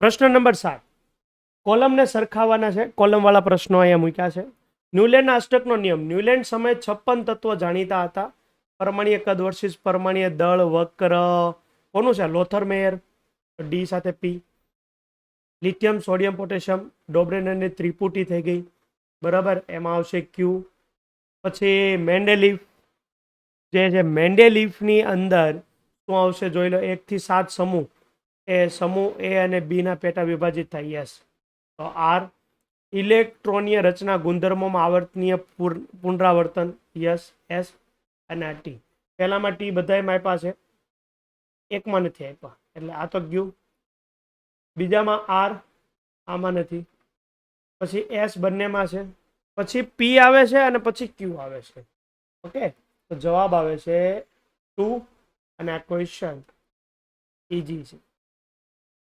પ્રશ્ન નંબર સાત. કોલમને સરખાવવાના છે. કોલમવાળા પ્રશ્નો અહીંયા મૂક્યા છે. ન્યુલેન્ડ અષ્ટકનો નિયમ. ન્યુલેન્ડ સમયે છપ્પન તત્વો જાણીતા હતા. પરમાણીય કદ વર્સિસ પરમાણીય દળ, વક્ર. કોનું છે? Lothar Meyer. ડી સાથે પી. Lithium, sodium, potassium. ડોબ્રેનરની ત્રિપુટી થઈ ગઈ. બરાબર? એમાં આવશે ક્યુ પછી મેન્ડેલીફ. જે છે મેન્ડેલીફની અંદર શું આવશે? જોઈ લો એકથી સાત સમૂહ. એ સમૂહ એ અને બીના પેટા વિભાજિત થાય, યસ. તો આર, ઇલેક્ટ્રોનીય રચના ગુણધર્મોમાં આવર્તનીય પુનરાવર્તન, યસ, એસ અને આ ટી. પહેલામાં ટી બધાએ આપ્યા છે. એકમાં નથી આપ્યા, એટલે આ તો ગયું. બીજામાં આર, આમાં નથી. પછી એસ બંનેમાં છે. પછી પી આવે છે અને પછી ક્યુ આવે છે. ઓકે? તો જવાબ આવે છે ટુ અને આ ક્વેશ્ચન ઇઝી છે.